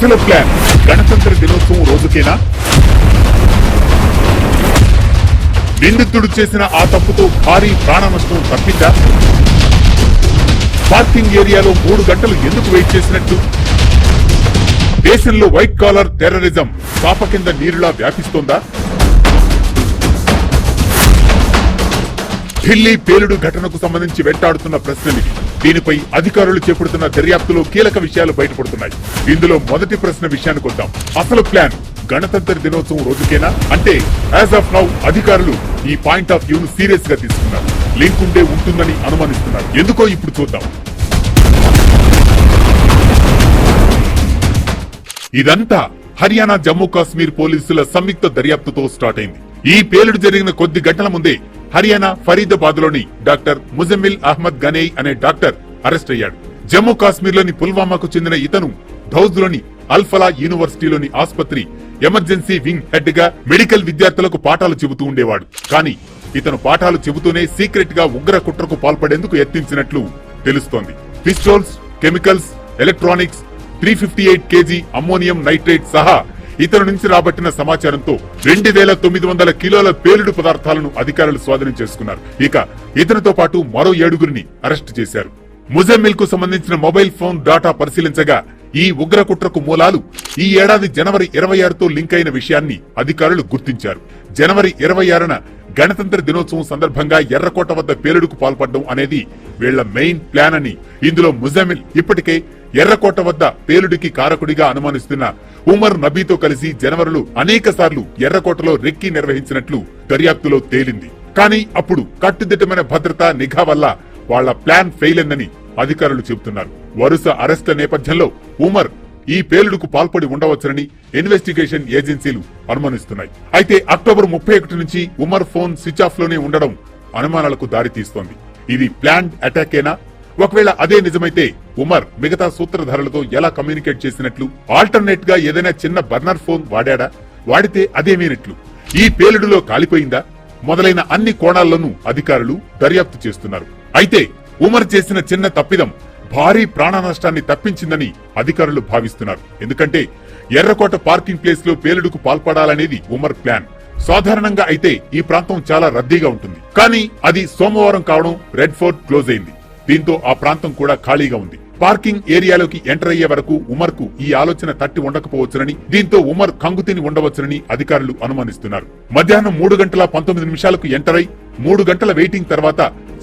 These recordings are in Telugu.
అసలు ప్లాన్ గణతంత్ర దినోత్సవం రోజుకేనా? నిందితుడు చేసిన ఆ తప్పుతో భారీ ప్రాణ నష్టం తప్పిందా? పార్కింగ్ ఏరియాలో మూడు గంటలు ఎందుకు వెయిట్ చేసినట్టు? దేశంలో వైట్ కాలర్ టెర్రరిజం చాప కింద నీరులా వ్యాపిస్తోందా? ఢిల్లీ పేలుడు ఘటనకు సంబంధించి వెంటాడుతున్న ప్రశ్నలివి దీనిపై అధికారులు చేపడుతున్న దర్యాప్తులో కీలక విషయాలు బయటపడుతున్నాయి. ఇందులో మొదటి ప్రశ్న విషయానికి వద్దాం. అసలు ప్లాన్ గణతంత్ర దినోత్సవం రోజుకేనా? అంటే యాజ్ ఆఫ్ నౌ అధికారులు ఈ పాయింట్ ఆఫ్ వ్యూను సీరియస్గా తీసుకున్నారు. లింక్ ఉండే ఉంటుందని అనుమానిస్తున్నారు. ఎందుకో ఇప్పుడు చూద్దాం. ఇదంతా హర్యానా జమ్మూ కాశ్మీర్ పోలీసుల సంయుక్త దర్యాప్తుతో స్టార్ట్ అయింది. ఈ పేలుడు జరిగిన కొద్ది గంటల ముందే హర్యానా ఫరీదాబాద్లోని డాక్టర్ ముజమ్మిల్ అహ్మద్ గనేయ్ అనే డాక్టర్ అరెస్ట్ అయ్యాడు. జమ్మూ కాశ్మీర్లోని పుల్వామాకు చెందిన ఇతను ధౌజ్లోని అల్ఫలా యూనివర్సిటీలోని ఆసుపత్రి ఎమర్జెన్సీ వింగ్ హెడ్గా మెడికల్ విద్యార్థులకు పాఠాలు చెబుతూ ఉండేవాడు. కానీ ఇతను పాఠాలు చెబుతూనే సీక్రెట్గా ఉగ్ర కుట్రకు పాల్పడేందుకు యత్నించినట్లు తెలుస్తోంది. Pistols chemicals electronics three fifty eight KG ammonium nitrate సహా ఇతని నుంచి రాబట్టిన సమాచారంతో రెండు వేల తొమ్మిది వందల కిలోల పేలుడు పదార్థాలను అధికారులు స్వాధీనం చేసుకున్నారు. ఇక ఇతనితో పాటు మరో ఏడుగురిని అరెస్టు చేశారు. ముజమ్మిల్కు సంబంధించిన మొబైల్ ఫోన్ డాటా పరిశీలించగా ఈ ఉగ్రకుట్రకు మూలాలు ఈ ఏడాది జనవరి ఇరవై ఆరుతో లింక్ అయిన విషయాన్ని అధికారులు గుర్తించారు. జనవరి ఇరవై ఆరున గణతంత్ర దినోత్సవం సందర్భంగా ఎర్రకోట వద్ద పేలుడుకు పాల్పడడం అనేది వీళ్ళ మెయిన్ ప్లాన్ అని ఇందులో ముజమిల్ ఇప్పటికే ఎర్రకోట వద్ద పేలుడికి కారకుడిగా అనుమానిస్తున్న ఉమర్ నబీతో కలిసి జనవరిలో అనేక సార్లు ఎర్రకోటలో రెక్కి నిర్వహించినట్లు దర్యాప్తులో తేలింది. కానీ అప్పుడు కట్టుదిట్టమైన భద్రత నిఘా వల్ల వాళ్ళ ప్లాన్ ఫెయిల్ అయిందని అధికారులు చెబుతున్నారు. వరుస అరెస్టుల నేపథ్యంలో ఉమర్ ఈ పేలుడుకు పాల్పడి ఉండవచ్చునని ఇన్వెస్టిగేషన్ ఏజెన్సీలు అనుమానిస్తున్నాయి. అయితే అక్టోబర్ ముప్పై ఒకటి నుంచి ఉమర్ ఫోన్ స్విచ్ ఆఫ్లోనే ఉండడం అనుమానాలకు దారితీస్తోంది ఇది ప్లాన్డ్ అటాకేనా? ఒకవేళ అదే నిజమైతే ఉమర్ మిగతా సూత్రధారులతో ఎలా కమ్యూనికేట్ చేసినట్లు? ఆల్టర్నేట్గా ఏదైనా చిన్న బర్నర్ ఫోన్ వాడాడా? వాడితే అదేమీనట్లు ఈ పేలుడులో కాలిపోయిందా? మొదలైన అన్ని కోణాల్లోనూ అధికారులు దర్యాప్తు చేస్తున్నారు. అయితే ఉమర్ చేసిన చిన్న తప్పిదం భారీ ప్రాణ నష్టాన్ని తప్పించిందని అధికారులు భావిస్తున్నారు. ఎందుకంటే ఎర్రకోట పార్కింగ్ ప్లేస్లో పేలుడుకు పాల్పడాలనేది ఉమర్ ప్లాన్. సాధారణంగా అయితే ఈ ప్రాంతం చాలా రద్దీగా ఉంటుంది. కానీ అది సోమవారం కావడం రెడ్ ఫోర్ట్ క్లోజ్ అయింది. దీంతో ఆ ప్రాంతం కూడా ఖాళీగా ఉంది. పార్కింగ్ ఏరియాలోకి ఎంటర్ అయ్యే వరకు ఉమర్కు ఈ ఆలోచన తట్టి ఉండకపోవచ్చునని దీంతో ఉమర్ కంగుతిని ఉండవచ్చునని అధికారులు అనుమానిస్తున్నారు. మధ్యాహ్నం మూడు గంటల పంతొమ్మిది నిమిషాలకు ఎంటర్ అయి మూడు గంటల వెయిటింగ్ తర్వాత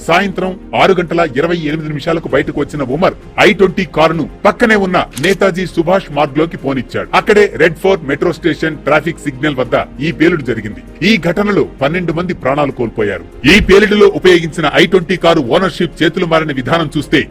సాయంత్రం ఆరు గంటల ఇరవై ఎనిమిది నిమిషాలకు బయటకు వచ్చిన ఉమర్ ఐ ట్వంటీ కారును పక్కనే ఉన్న నేతాజీ సుభాష్ మార్గ్లోకి పోనిచ్చాడు. అక్కడే Red Fort metro station traffic signal వద్ద ఈ పేలుడు జరిగింది. ఈ ఘటనలో పన్నెండు మంది ప్రాణాలు కోల్పోయారు. ఈ పేలుడులో ఉపయోగించిన ఐ ట్వంటీ కారు ఓనర్షిప్ చేతులు మారిన విధానం చూస్తే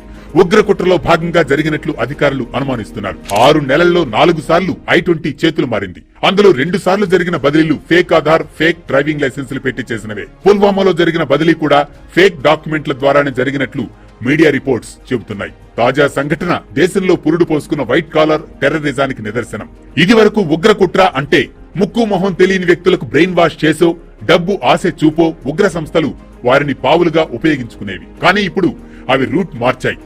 ఉగ్రకుట్రలో భాగంగా జరిగినట్లు అధికారులు అనుమానిస్తున్నారు. ఆరు నెలల్లో నాలుగు సార్లు ఐ ట్వంటీ చేతులు మారింది. అందులో రెండు సార్లు జరిగిన బదిలీలు ఫేక్ ఆధార్ ఫేక్ డ్రైవింగ్ లైసెన్సులు పెట్టి చేసినవే. పుల్వామాలో జరిగిన బదిలీ కూడా ఫేక్ డాక్యుమెంట్ల ద్వారానే జరిగినట్లు మీడియా రిపోర్ట్స్ చెబుతున్నాయి. తాజా సంఘటన దేశంలో పురుడు పోసుకున్న వైట్ కాలర్ టెర్రరిజానికి నిదర్శనం. ఇది వరకు ఉగ్రకుట్ర అంటే ముక్కు మొహం తెలియని వ్యక్తులకు బ్రెయిన్ వాష్ చేసో డబ్బు ఆశ చూపో ఉగ్ర సంస్థలు వారిని పావులుగా ఉపయోగించుకునేవి. కానీ ఇప్పుడు అవి రూట్ మార్చాయి.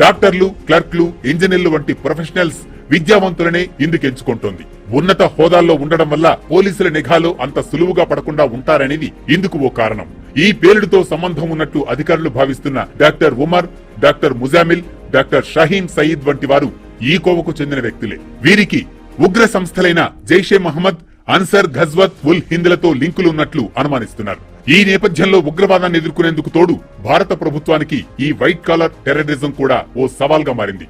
డాక్టర్లు క్లర్క్లు ఇంజనీర్లు వంటి ప్రొఫెషనల్స్ విద్యావంతులనే ఇందుకు ఎంచుకుంటోంది. ఉన్నత హోదాల్లో ఉండడం వల్ల పోలీసుల నిఘాలో అంత సులువుగా పడకుండా ఉంటారనేది ఇందుకు ఓ కారణం. ఈ పేలుడుతో సంబంధం ఉన్నట్లు అధికారులు భావిస్తున్న doctor Umar doctor Muzammil doctor Shaheen Saeed వంటి వారు ఈ కోవకు చెందిన వ్యక్తులే. వీరికి ఉగ్ర సంస్థలైన జైషే మహమ్మద్ అన్సర్ ఘజ్వత్ ఉల్ హింద్లతో లింకులు ఉన్నట్లు అనుమానిస్తున్నారు. ఈ నేపథ్యంలో ఉగ్రవాదాన్ని ఎదుర్కొనేందుకు తోడు భారత ప్రభుత్వానికి ఈ వైట్ కాలర్ టెర్రరిజం కూడా ఓ సవాల్గా మారింది.